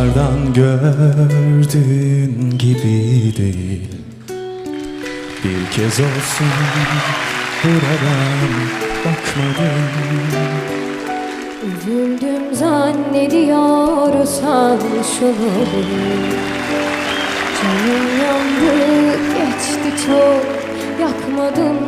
dışarıdan gördüğün gibi değil. Bir kez olsun buradan bakmadım. Üzüldüm zannediyorsan şunu Canım yandı geçti çok. Yakmadım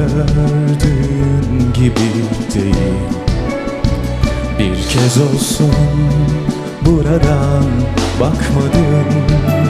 gördüğün gibi değil. Bir kez olsun buradan bakmadın.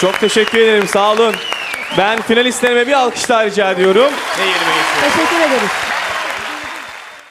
Çok teşekkür ederim. Sağ olun. Ben finalistlerime bir alkışlar rica ediyorum. Teşekkür ederiz.